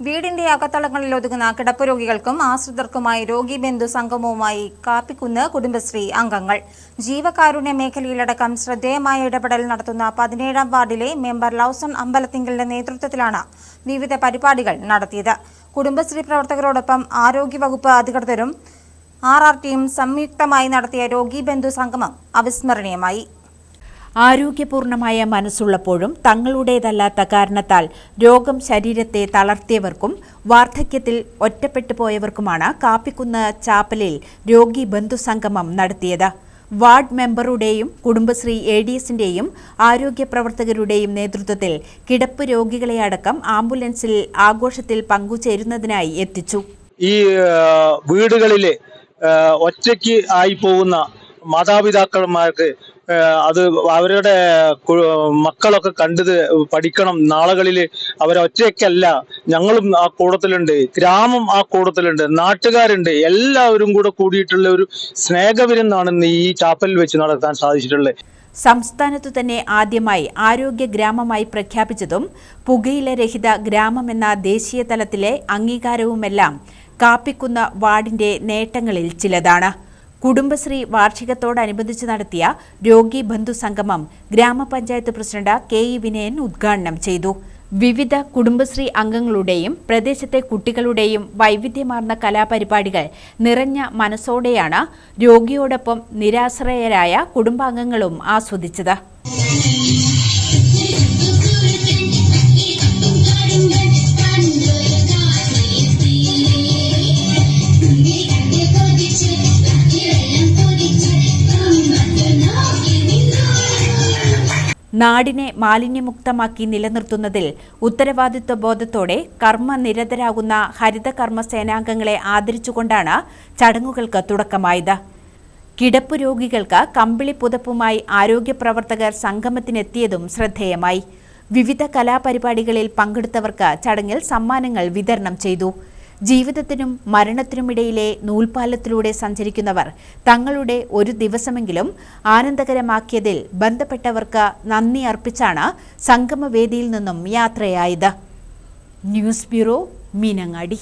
വീടിന്റെ അകത്തളങ്ങളിൽ ഒതുങ്ങുന്ന കിടപ്പ് രോഗികൾക്കും ആശ്രിതർക്കുമായി രോഗി ബന്ധു സംഗമവുമായി കാപ്പിക്കുന്ന് കുടുംബശ്രീ അംഗങ്ങൾ. ജീവകാരുണ്യ മേഖലയിലടക്കം ശ്രദ്ധേയമായ ഇടപെടൽ നടത്തുന്ന പതിനേഴാം വാർഡിലെ മെമ്പർ ലൗസൺ അമ്പലത്തിങ്കലിന്റെ നേതൃത്വത്തിലാണ് വിവിധ പരിപാടികൾ നടത്തിയത്. കുടുംബശ്രീ പ്രവർത്തകരോടൊപ്പം ആരോഗ്യവകുപ്പ് അധികൃതരും ആർ ആർ ടിയും സംയുക്തമായി നടത്തിയ രോഗി ബന്ധു സംഗമം അവിസ്മരണീയമായി. ആരോഗ്യപൂർണമായ മനസ്സുള്ളപ്പോഴും തങ്ങളുടേതല്ലാത്ത കാരണത്താൽ രോഗം ശരീരത്തെ തളർത്തിയവർക്കും വാർദ്ധക്യത്തിൽ ഒറ്റപ്പെട്ടു പോയവർക്കുമാണ് കാപ്പിക്കുന്ന് ചാപ്പലിൽ രോഗി ബന്ധുസംഗമം നടത്തിയത്. വാർഡ് മെമ്പറുടെയും കുടുംബശ്രീ എ ഡി എസിന്റെയും ആരോഗ്യ പ്രവർത്തകരുടെയും നേതൃത്വത്തിൽ കിടപ്പ് രോഗികളെ അടക്കം ആംബുലൻസിൽ ആഘോഷത്തിൽ പങ്കുചേരുന്നതിനായി എത്തിച്ചു. ഈ വീടുകളിലെ ഒറ്റയ്ക്ക് ആയി പോകുന്ന മാതാപിതാക്കന്മാർക്ക് അത് അവരുടെ മക്കളൊക്കെ കണ്ടത് പഠിക്കണം. നാളുകളിൽ അവരൊറ്റയ്ക്കല്ല ഞങ്ങളും ആ കൂടത്തിലുണ്ട്. ഗ്രാമം ആ കൂടത്തിലുണ്ട്. നാട്ടുകാരുണ്ട്. എല്ലാവരും കൂടെ കൂടിയിട്ടുള്ള ഒരു സ്നേഹവിരുന്നാണ് ഇന്ന് ഈ ചാപ്പലിൽ വെച്ച് നടത്താൻ സാധിച്ചിട്ടുള്ളത്. സംസ്ഥാനത്തു തന്നെ ആദ്യമായി ആരോഗ്യ ഗ്രാമമായി പ്രഖ്യാപിച്ചതും പുകയില രഹിത ഗ്രാമമെന്ന ദേശീയ തലത്തിലെ അംഗീകാരവുമെല്ലാം കാപ്പിക്കുന്ന വാർഡിന്റെ നേട്ടങ്ങളിൽ ചിലതാണ്. കുടുംബശ്രീ വാർഷികത്തോടനുബന്ധിച്ച് നടത്തിയ രോഗി ബന്ധു സംഗമം ഗ്രാമപഞ്ചായത്ത് പ്രസിഡന്റ് കെ ഇ വിനയൻ ഉദ്ഘാടനം ചെയ്തു. വിവിധ കുടുംബശ്രീ അംഗങ്ങളുടെയും പ്രദേശത്തെ കുട്ടികളുടെയും വൈവിധ്യമാർന്ന കലാപരിപാടികൾ നിറഞ്ഞ മനസ്സോടെയാണ് രോഗിയോടൊപ്പം നിരാശ്രയരായ കുടുംബാംഗങ്ങളും ആസ്വദിച്ചത്. നാടിനെ മാലിന്യമുക്തമാക്കി നിലനിർത്തുന്നതിൽ ഉത്തരവാദിത്വ ബോധത്തോടെ കർമ്മനിരതരാകുന്ന ഹരിതകർമ്മ സേനാംഗങ്ങളെ ആദരിച്ചുകൊണ്ടാണ് ചടങ്ങുകൾക്ക് തുടക്കമായത്. കിടപ്പ് രോഗികൾക്ക് കമ്പിളി പുതപ്പുമായി ആരോഗ്യ പ്രവർത്തകർ സംഗമത്തിനെത്തിയതും ശ്രദ്ധേയമായി. വിവിധ കലാപരിപാടികളിൽ പങ്കെടുത്തവർക്ക് ചടങ്ങിൽ സമ്മാനങ്ങൾ വിതരണം ചെയ്തു. ജീവിതത്തിനും മരണത്തിനുമിടയിലെ നൂൽപാലത്തിലൂടെ സഞ്ചരിക്കുന്നവർ തങ്ങളുടെ ഒരു ദിവസമെങ്കിലും ആനന്ദകരമാക്കിയതിൽ ബന്ധപ്പെട്ടവർക്ക് നന്ദി അർപ്പിച്ചാണ് സംഗമവേദിയിൽ നിന്നും യാത്രയായത്. News bureau Meenangadi.